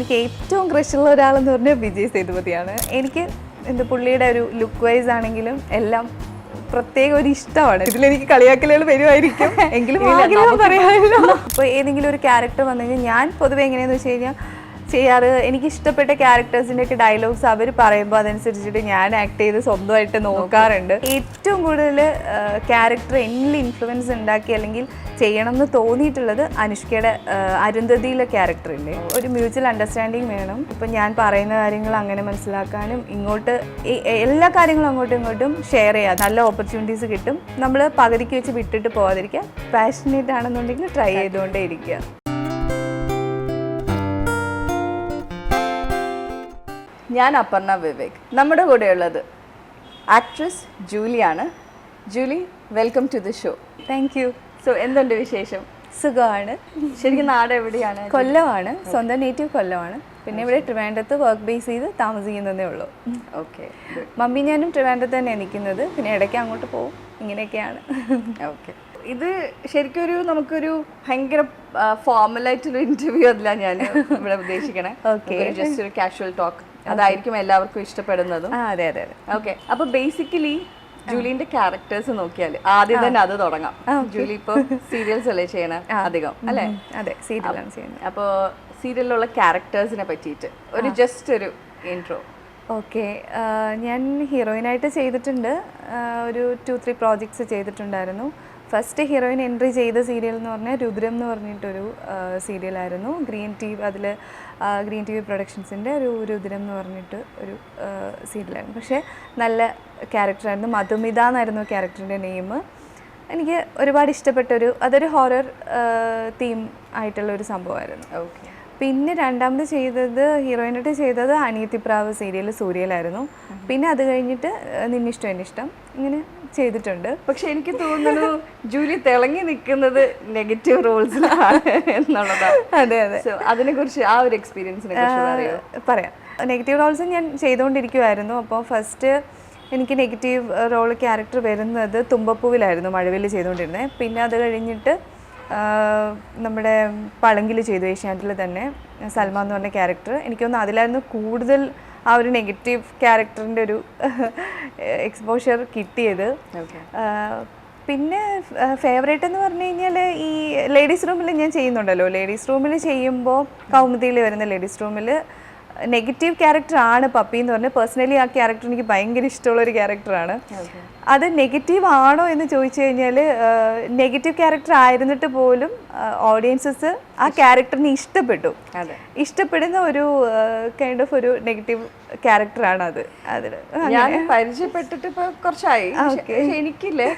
എനിക്ക് ഏറ്റവും ക്രഷുള്ള ഒരാളെന്ന് പറഞ്ഞാൽ വിജയ് സേതുപതിയാണ്. എനിക്ക് എന്റെ പുള്ളിയുടെ ഒരു ലുക്ക് വൈസ് ആണെങ്കിലും എല്ലാം പ്രത്യേക ഒരു ഇഷ്ടമാണ്. ഇതിലെനിക്ക് കളിയാക്കലുകൾ വരുമായിരിക്കും എങ്കിലും പറയാമല്ലോ. അപ്പോൾ ഏതെങ്കിലും ഒരു ക്യാരക്ടർ വന്നു കഴിഞ്ഞാൽ ഞാൻ പൊതുവെ എങ്ങനെയാണെന്ന് വെച്ച് കഴിഞ്ഞാൽ ചെയ്യാറ്. എനിക്ക് ഇഷ്ടപ്പെട്ട ക്യാരക്ടേഴ്സിന്റെ ഒക്കെ ഡയലോഗ്സ് അവർ പറയുമ്പോൾ അതനുസരിച്ചിട്ട് ഞാൻ ആക്ട് ചെയ്ത് സ്വന്തമായിട്ട് നോക്കാറുണ്ട്. ഏറ്റവും കൂടുതൽ ക്യാരക്ടർ എന്നിൽ ഇൻഫ്ലുവൻസ് ഉണ്ടാക്കി അല്ലെങ്കിൽ ചെയ്യണം എന്ന് തോന്നിയിട്ടുള്ളത് അനുഷ്കയുടെ അരുന്ധതിയിലെ ക്യാരക്ടർ ഇല്ലേ? ഒരു മ്യൂച്വൽ അണ്ടർസ്റ്റാൻഡിങ് വേണം. ഇപ്പം ഞാൻ പറയുന്ന കാര്യങ്ങൾ അങ്ങനെ മനസ്സിലാക്കാനും ഇങ്ങോട്ട് എല്ലാ കാര്യങ്ങളും അങ്ങോട്ടും ഇങ്ങോട്ടും ഷെയർ ചെയ്യാം. നല്ല ഓപ്പർച്യൂണിറ്റീസ് കിട്ടും. നമ്മൾ പകുതിക്ക് വെച്ച് വിട്ടിട്ട് പോകാതിരിക്കുക പാഷനേറ്റ് ആണെന്നുണ്ടെങ്കിൽ ട്രൈ ചെയ്തുകൊണ്ടേ ഇരിക്കുക. ഞാൻ അപർണ വിവേക്. നമ്മുടെ കൂടെയുള്ളത് actress ജൂലിയാണ്. Julie welcome to the show thank you so എന്തുണ്ട് വിശേഷം? സുഖമാണ്. ശരിക്കും നാട് എവിടെയാണ്? കൊല്ലമാണ്. സ്വന്തം നേറ്റീവ് കൊല്ലമാണ്. പിന്നെ ഇവിടെ ട്രിവാൻഡ്രത്ത് വർക്ക് ബേസ് ചെയ്ത് താമസിക്കുന്നതേ ഉള്ളൂ. ഓക്കെ മമ്മി ഞാനും ട്രിവാൻഡ്രത്ത് തന്നെയാണ് നിൽക്കുന്നത്. പിന്നെ ഇടയ്ക്ക് അങ്ങോട്ട് പോകും ഇങ്ങനെയൊക്കെയാണ്. ഓക്കെ ഇത് ശരിക്കും ഒരു നമുക്കൊരു ഭയങ്കര ഫോർമലായിട്ടൊരു ഇന്റർവ്യൂ അല്ല ഞാൻ ഇവിടെ ഉദ്ദേശിക്കണേ. ഓക്കെ ജസ്റ്റ് ഒരു കാഷ്വൽ ടോക്ക് അതായിരിക്കും എല്ലാവർക്കും ഇഷ്ടപ്പെടുന്നതും. അതെ അതെ അതെ. ഓക്കെ അപ്പൊ ബേസിക്കലി ജൂലിന്റെ ക്യാരക്ടേഴ്സ് നോക്കിയാൽ ആദ്യം തന്നെ അത് തുടങ്ങാം. ജൂലി ഇപ്പൊ സീരിയൽസ് അല്ലേ ചെയ്യണ? അധികം അല്ലെ? അതെ സീരിയലാണ് ചെയ്യുന്നത്. അപ്പോൾ സീരിയലിലുള്ള ക്യാരക്ടേഴ്സിനെ പറ്റിയിട്ട് ഒരു ജസ്റ്റ് ഒരു ഇൻട്രോ ഓക്കെ. ഞാൻ ഹീറോയിനായിട്ട് ചെയ്തിട്ടുണ്ട്. ഒരു ടു ത്രീ പ്രോജക്ട്സ് ചെയ്തിട്ടുണ്ടായിരുന്നു. ഫസ്റ്റ് ഹീറോയിൻ എൻട്രി ചെയ്ത സീരിയൽ എന്ന് പറഞ്ഞാൽ രുദ്രം എന്ന് പറഞ്ഞിട്ടൊരു സീരിയലായിരുന്നു. ഗ്രീൻ ടി വി അതിൽ ഗ്രീൻ ടി വി പ്രൊഡക്ഷൻസിന്റെ ഒരു രുദ്രം എന്ന് പറഞ്ഞിട്ട് ഒരു സീരിയലായിരുന്നു. പക്ഷേ നല്ല ക്യാരക്ടറായിരുന്നു. മധുമിത എന്നായിരുന്നു ക്യാരക്ടറിന്റെ നെയിം എനിക്ക് ഒരുപാട് ഇഷ്ടപ്പെട്ടൊരു അതൊരു ഹൊറർ തീം ആയിട്ടുള്ള ഒരു സംഭവമായിരുന്നു. ഓക്കെ. പിന്നെ രണ്ടാമത് ചെയ്തത് ഹീറോയിനായിട്ട് ചെയ്തത് അനിയത്തിപ്രാവ് സീരിയൽ സൂര്യയിലായിരുന്നു പിന്നെ അത് കഴിഞ്ഞിട്ട് നിന്നിഷ്ടം എന്നിഷ്ടം ഇങ്ങനെ ചെയ്തിട്ടുണ്ട്. പക്ഷെ എനിക്ക് തോന്നുന്നു ജൂലി തിളങ്ങി നിൽക്കുന്നത് നെഗറ്റീവ് റോൾസിലാണ് എന്നുള്ളതാണ്. അതെ അതെ. സോ അതിനെ കുറിച്ച് ആ ഒരു എക്സ്പീരിയൻസിനെ പറയോ? നെഗറ്റീവ് റോൾസ് ഞാൻ ചെയ്തുകൊണ്ടിരിക്കുമായിരുന്നു അപ്പോൾ ഫസ്റ്റ് എനിക്ക് നെഗറ്റീവ് റോൾ ക്യാരക്ടർ വരുന്നത് തുമ്പപ്പൂവിലായിരുന്നു മഴവിൽ ചെയ്തുകൊണ്ടിരുന്നത്. പിന്നെ അത് കഴിഞ്ഞിട്ട് നമ്മുടെ പളങ്കിൽ ചെയ്തു ഏഷ്യാനെറ്റിൽ തന്നെ സൽമാൻ എന്ന് പറഞ്ഞ ക്യാരക്ടർ. എനിക്കൊന്ന് അതിലായിരുന്നു കൂടുതൽ ആ ഒരു നെഗറ്റീവ് ക്യാരക്ടറിന്റെ ഒരു എക്സ്പോഷർ കിട്ടിയത്. പിന്നെ ഫേവറേറ്റ് എന്ന് പറഞ്ഞു കഴിഞ്ഞാൽ ഈ ലേഡീസ് റൂമിൽ ഞാൻ ചെയ്യുന്നുണ്ടല്ലോ. ലേഡീസ് റൂമിൽ ചെയ്യുമ്പോൾ കൗമുദിയിൽ വരുന്ന ലേഡീസ് റൂമിൽ നെഗറ്റീവ് ക്യാരക്ടർ ആണ് പപ്പി എന്ന് പറഞ്ഞാൽ പേഴ്സണലി ആ ക്യാരക്ടർ എനിക്ക് ഭയങ്കര ഇഷ്ടമുള്ള ഒരു ക്യാരക്ടറാണ് അത് നെഗറ്റീവ് ആണോ എന്ന് ചോദിച്ചു കഴിഞ്ഞാൽ നെഗറ്റീവ് ക്യാരക്ടർ ആയിരുന്നിട്ട് പോലും ഓഡിയൻസസ് ആ ക്യാരക്ടറിനെ ഇഷ്ടപ്പെട്ടു. ഇഷ്ടപ്പെടുന്ന ഒരു കൈൻഡ് ഓഫ് ഒരു നെഗറ്റീവ് ക്യാരക്ടറാണ് അത്. അതിൽ ഞാൻ പരിചയപ്പെട്ടിട്ട് ഇപ്പൊ കുറച്ചായി. എനിക്കില്ലേ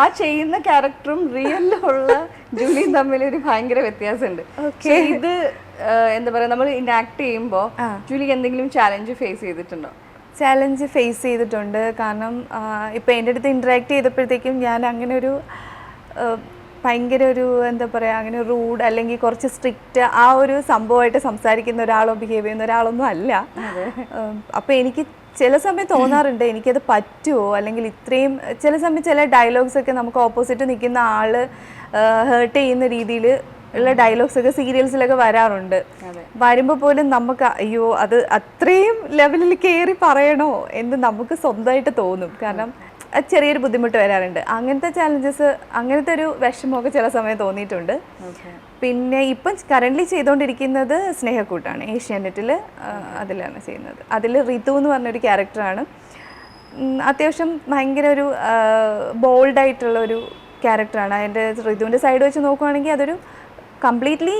ആ ചെയ്യുന്ന ക്യാരക്ടറും റിയലിലുള്ള ജൂലിയും തമ്മിൽ ഒരു ഭയങ്കര വ്യത്യാസമുണ്ട്. ഇത് എന്താ പറയാ നമ്മൾ ഇനാക്ട് ചെയ്യുമ്പോൾ ജൂലിക്ക് എന്തെങ്കിലും ചാലഞ്ച് ഫേസ് ചെയ്തിട്ടുണ്ടോ? ചാലഞ്ച് ഫേസ് ചെയ്തിട്ടുണ്ട്. കാരണം ഇപ്പം എന്റെ അടുത്ത് ഇന്ററാക്ട് ചെയ്തപ്പോഴത്തേക്കും ഞാൻ അങ്ങനെ ഒരു ഭയങ്കര ഒരു എന്താ പറയുക അങ്ങനെ റൂഡ് അല്ലെങ്കിൽ കുറച്ച് സ്ട്രിക്റ്റ് ആ ഒരു സംഭവമായിട്ട് സംസാരിക്കുന്ന ഒരാളോ ബിഹേവ് ചെയ്യുന്ന ഒരാളൊന്നും അല്ല. അപ്പോൾ എനിക്ക് ചില സമയം തോന്നാറുണ്ട് എനിക്കത് പറ്റുമോ അല്ലെങ്കിൽ ഇത്രയും ചില സമയം ചില ഡയലോഗ്സ് ഒക്കെ നമുക്ക് ഓപ്പോസിറ്റ് നിൽക്കുന്ന ആൾ ഹേർട്ട് ചെയ്യുന്ന രീതിയിൽ ഉള്ള ഡയലോഗ്സ് ഒക്കെ സീരിയൽസിലൊക്കെ വരാറുണ്ട്. വരുമ്പോൾ പോലും നമുക്ക് അയ്യോ അത് അത്രയും ലെവലിൽ കയറി പറയണോ എന്ന് നമുക്ക് സ്വന്തമായിട്ട് തോന്നും. കാരണം ചെറിയൊരു ബുദ്ധിമുട്ട് വരാറുണ്ട്. അങ്ങനത്തെ ചാലഞ്ചസ് അങ്ങനത്തെ ഒരു വിഷമമൊക്കെ ചില സമയം തോന്നിയിട്ടുണ്ട്. പിന്നെ ഇപ്പം കറന്റ്ലി ചെയ്തുകൊണ്ടിരിക്കുന്നത് സ്നേഹക്കൂട്ടാണ്. ഏഷ്യാനെറ്റിൽ അതിലാണ് ചെയ്യുന്നത്. അതിൽ റിതു എന്ന് പറഞ്ഞൊരു ക്യാരക്ടറാണ് അത്യാവശ്യം ഭയങ്കര ഒരു ബോൾഡായിട്ടുള്ള ഒരു ക്യാരക്ടറാണ് അതിന്റെ ഋതുവിന്റെ സൈഡ് വെച്ച് നോക്കുവാണെങ്കിൽ അതൊരു കംപ്ലീറ്റ്ലി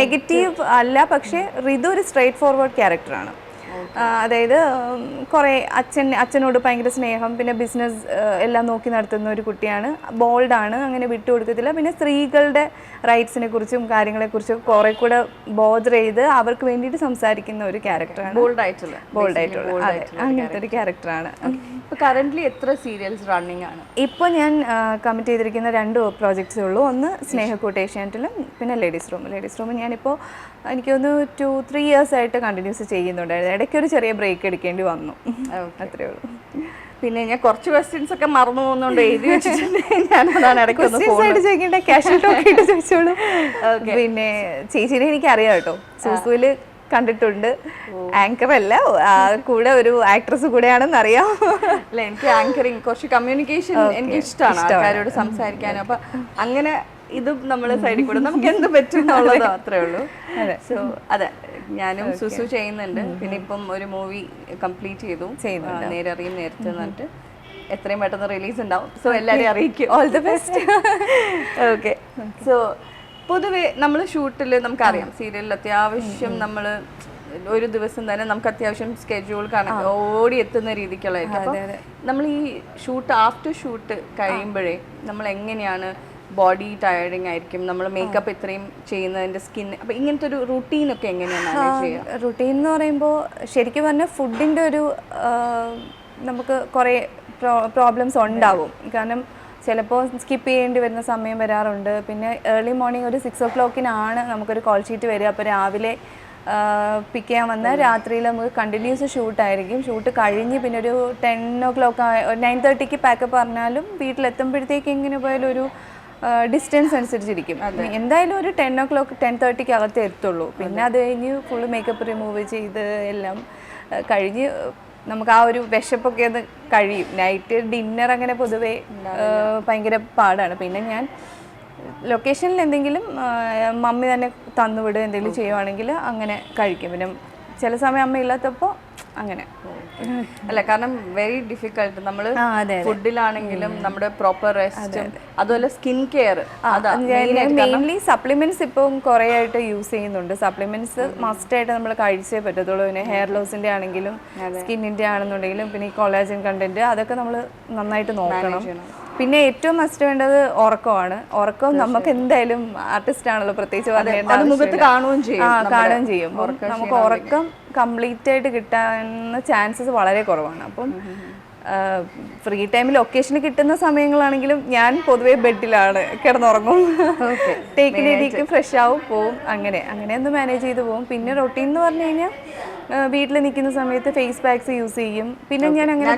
നെഗറ്റീവ് അല്ല പക്ഷേ ഋതു ഒരു സ്ട്രേറ്റ് ഫോർവേഡ് ക്യാരക്ടറാണ് അതായത് കുറേ അച്ഛൻ അച്ഛനോട് ഭയങ്കര സ്നേഹം പിന്നെ ബിസിനസ് എല്ലാം നോക്കി നടത്തുന്ന ഒരു കുട്ടിയാണ്. ബോൾഡാണ് അങ്ങനെ വിട്ടു വിട്ടുകൊടുക്കത്തില്ല പിന്നെ സ്ത്രീകളുടെ റൈറ്റ്സിനെ കുറിച്ചും കാര്യങ്ങളെക്കുറിച്ചും കുറേ കൂടെ ബോധർ ചെയ്ത് അവർക്ക് വേണ്ടിയിട്ട് സംസാരിക്കുന്ന ഒരു ക്യാരക്ടറാണ് ബോൾഡായിട്ടുള്ള ബോൾഡായിട്ടുള്ള അങ്ങനത്തെ ഒരു ക്യാരക്ടറാണ് ഇപ്പൊ കറന്റ്ലി എത്ര സീരിയൽസ് റണ്ണിങ് ആണ്? ഇപ്പോൾ ഞാൻ കമ്മിറ്റ് ചെയ്തിരിക്കുന്ന രണ്ട് പ്രോജക്ട്സേ ഉള്ളൂ. ഒന്ന് സ്നേഹക്കൂട്ട് ഏഷ്യാനെറ്റിലും പിന്നെ ലേഡീസ് റൂം ലേഡീസ് റൂം ഞാനിപ്പോൾ എനിക്കൊന്ന് ടു ത്രീ ഇയേഴ്സ് ആയിട്ട് കണ്ടിന്യൂസ് ചെയ്യുന്നുണ്ടായിരുന്നു. ഇടയ്ക്ക് ഒരു ചെറിയ ബ്രേക്ക് എടുക്കേണ്ടി വന്നു. അത്രേ ഉള്ളൂ. പിന്നെ ഞാൻ കുറച്ച് ക്വസ്റ്റ്യൻസ് ഒക്കെ മറന്നു പോകുന്നുണ്ട് എഴുതി വെച്ചിട്ടുണ്ട്. ഞാൻ അതാണ് ഇടയ്ക്ക് ചോദിക്കേണ്ട? ക്യാഷ് ടോക്ക് ചോദിച്ചോളൂ. പിന്നെ ചേച്ചീനെ എനിക്ക് അറിയാം കേട്ടോ സൂസുവിൽ കണ്ടിട്ടുണ്ട്. ആങ്കർ അല്ല കൂടെ ഒരു ആക്ട്രസ് കൂടെയാണെന്ന് അറിയാം അല്ല എനിക്ക് ആങ്കറിങ് കുറച്ച് കമ്മ്യൂണിക്കേഷൻ എനിക്ക് ഇഷ്ടമാണ്. ആൾക്കാരോട് സംസാരിക്കാനും അപ്പൊ അങ്ങനെ ഇതും നമ്മളെ സൈഡിൽ കൂടെ. നമുക്ക് എന്ത് പറ്റും എന്നുള്ളത് അത്രേ ഉള്ളൂ. സോ അതെ ഞാനും സുസു ചെയ്യുന്നുണ്ട്. പിന്നെ ഇപ്പം ഒരു മൂവി കംപ്ലീറ്റ് ചെയ്തു. നേരെ നേരറിയും നേരത്തെ എന്നിട്ട് എത്രയും പെട്ടെന്ന് റിലീസ് ഉണ്ടാവും. സോ എല്ലാവരെയും അറിയിക്കും. All the best okay so പൊതുവെ നമ്മൾ ഷൂട്ടിൽ നമുക്കറിയാം സീരിയലിൽ അത്യാവശ്യം നമ്മൾ ഒരു ദിവസം തന്നെ നമുക്ക് അത്യാവശ്യം സ്കെഡ്യൂൾ കാണാൻ ഓടി എത്തുന്ന രീതിക്കുള്ളതായിരിക്കും. നമ്മൾ ഈ ഷൂട്ട് ആഫ്റ്റർ ഷൂട്ട് കഴിയുമ്പോഴേ നമ്മൾ എങ്ങനെയാണ് ബോഡി ടയർഡിങ് ആയിരിക്കും നമ്മൾ മേക്കപ്പ് ഇത്രയും ചെയ്യുന്നതിന്റെ സ്കിൻ അപ്പൊ ഇങ്ങനത്തെ ഒരു റുട്ടീൻ ഒക്കെ എങ്ങനെയാണ് റുട്ടീൻ എന്ന് പറയുമ്പോൾ ശരിക്കും പറഞ്ഞാൽ ഫുഡിന്റെ ഒരു നമുക്ക് കുറേ പ്രോബ്ലംസ് ഉണ്ടാവും. കാരണം ചിലപ്പോൾ സ്കിപ്പ് ചെയ്യേണ്ടി വരുന്ന സമയം വരാറുണ്ട്. പിന്നെ ഏർലി മോർണിംഗ് ഒരു സിക്സ് ഓ ക്ലോക്കിനാണ് നമുക്കൊരു കോൾ ഷീറ്റ് വരിക. അപ്പോൾ രാവിലെ പിക്ക് ചെയ്യാൻ വന്നാൽ രാത്രിയിൽ നമുക്ക് കണ്ടിന്യൂസ് ഷൂട്ടായിരിക്കും ഷൂട്ട് കഴിഞ്ഞ് പിന്നെ ഒരു ടെൻ ഓ ക്ലോക്ക് നയൻ തേർട്ടിക്ക് പാക്കപ്പ് പറഞ്ഞാലും വീട്ടിലെത്തുമ്പോഴത്തേക്ക് എങ്ങനെ പോയാലും ഒരു ഡിസ്റ്റൻസ് അനുസരിച്ചിരിക്കും. എന്തായാലും ഒരു ടെൻ ഓ ക്ലോക്ക് ടെൻ തേർട്ടിക്ക് അകത്ത് എത്തുള്ളൂ. പിന്നെ അത്. കഴിഞ്ഞ് ഫുള്ള് മേക്കപ്പ് റിമൂവ് ചെയ്ത് എല്ലാം കഴിഞ്ഞ് നമുക്ക് ആ ഒരു വിശപ്പൊക്കെ ഒന്ന് കഴിയും. നൈറ്റ് ഡിന്നർ അങ്ങനെ പൊതുവേ ഭയങ്കര പാടാണ്. പിന്നെ ഞാൻ ലൊക്കേഷനിൽ എന്തെങ്കിലും മമ്മി തന്നെ തന്നുവിടുക എന്തെങ്കിലും ചെയ്യുവാണെങ്കിൽ അങ്ങനെ കഴിക്കും. പിന്നെ ചില സമയം അമ്മ ഇല്ലാത്തപ്പോൾ അങ്ങനെ. അല്ല കാരണം വെരി ഡിഫിക്കൾട്ട് നമ്മൾ ഫുഡിലാണെങ്കിലും നമ്മുടെ പ്രോപ്പർ റെസ്റ്റും അതുപോലെ സ്കിൻ കെയർ മെയിൻലി സപ്ലിമെന്റ്സ് ഇപ്പം കുറേ ആയിട്ട് യൂസ് ചെയ്യുന്നുണ്ട്. സപ്ലിമെന്റ്സ് മസ്റ്റ് ആയിട്ട് നമ്മൾ കഴിച്ചേ പറ്റത്തുള്ളൂ. പിന്നെ ഹെയർ ലോസിന്റെ ആണെങ്കിലും സ്കിന്നിന്റെ ആണെന്നുണ്ടെങ്കിലും പിന്നെ ഈ കൊളാജൻ കണ്ടന്റ് അതൊക്കെ നമ്മൾ നന്നായിട്ട് നോക്കണം. പിന്നെ ഏറ്റവും മസ്റ്റ് വേണ്ടത് ഉറക്കമാണ്. ഉറക്കം നമുക്ക് എന്തായാലും ആർട്ടിസ്റ്റ് ആണല്ലോ പ്രത്യേകിച്ച് മുഖത്ത്. കാണുകയും ചെയ്യും ആ കാണുകയും ചെയ്യും. നമുക്ക് ഉറക്കം കംപ്ലീറ്റ് ആയിട്ട് കിട്ടാവുന്ന ചാൻസസ് വളരെ കുറവാണ്. അപ്പം ഫ്രീ ടൈമിൽ ഒക്കേഷന് കിട്ടുന്ന സമയങ്ങളാണെങ്കിലും ഞാൻ പൊതുവേ ബെഡിലാണ് കിടന്നുറങ്ങും. ടേക്കിലേക്ക് ഫ്രഷ് ആവും പോവും. അങ്ങനെ അങ്ങനെ ഒന്ന് മാനേജ് ചെയ്ത് പോവും. പിന്നെ റൊട്ടീൻ എന്ന് പറഞ്ഞു കഴിഞ്ഞാൽ വീട്ടിൽ നിൽക്കുന്ന സമയത്ത് ഫേസ് പാക്സ് യൂസ് ചെയ്യും. പിന്നെ ഞാൻ അങ്ങനെ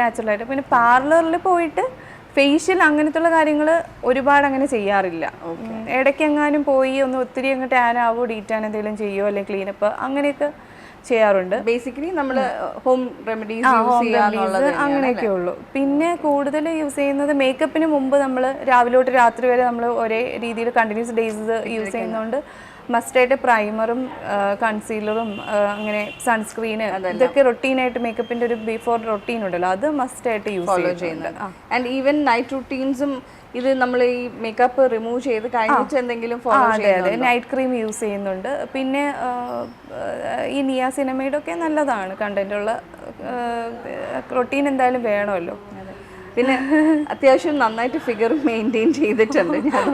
നാച്ചുറൽ ആയിട്ട്. പിന്നെ പാർലറിൽ പോയിട്ട് ഫേഷ്യൽ അങ്ങനത്തുള്ള കാര്യങ്ങൾ ഒരുപാട് അങ്ങനെ ചെയ്യാറില്ല. ഇടയ്ക്കെങ്ങാനും ഇടയ്ക്ക് എങ്ങാനും പോയി ഒന്ന് ഒത്തിരി അങ്ങ് ടാൻ ആവോ ഡീറ്റാൻ എന്തെങ്കിലും ചെയ്യോ അല്ലെങ്കിൽ ക്ലീനപ്പ് അങ്ങനെയൊക്കെ ചെയ്യാറുണ്ട്. ബേസിക്കലി നമ്മൾ ഹോം റെമഡീസ് അങ്ങനെയൊക്കെ ഉള്ളൂ. പിന്നെ കൂടുതൽ യൂസ് ചെയ്യുന്നത് മേക്കപ്പിന് മുമ്പ് നമ്മൾ രാവിലെ തൊട്ട് രാത്രി വരെ നമ്മൾ ഒരേ രീതിയിൽ കണ്ടിന്യൂസ് ഡേയ്സ് യൂസ് ചെയ്യുന്നതുകൊണ്ട് മസ്റ്റായിട്ട് പ്രൈമറും കൺസീലറും അങ്ങനെ സൺസ്ക്രീന് ഇതൊക്കെ റൊട്ടീനായിട്ട് മേക്കപ്പിന്റെ ഒരു ബിഫോർ റൊട്ടീൻ ഉണ്ടല്ലോ അത് മസ്റ്റായിട്ട് യൂസ് ഫോളോ ചെയ്യുന്നുണ്ട്. ആൻഡ് ഈവൻ നൈറ്റ് റുട്ടീൻസും ഇത് നമ്മൾ ഈ മേക്കപ്പ് റിമൂവ് ചെയ്ത് കഴിഞ്ഞിട്ട് എന്തെങ്കിലും ഫോളോ അതെ അതെ. നൈറ്റ് ക്രീം യൂസ് ചെയ്യുന്നുണ്ട്. പിന്നെ ഈ നിയ സിനിമയുടെ ഒക്കെ നല്ലതാണ്. കണ്ടന്റുള്ള റൊട്ടീൻ എന്തായാലും വേണമല്ലോ. പിന്നെ അത്യാവശ്യം നന്നായിട്ട് ഫിഗർ മെയിന്റെയിൻ ചെയ്തിട്ടുണ്ട് ഞാൻ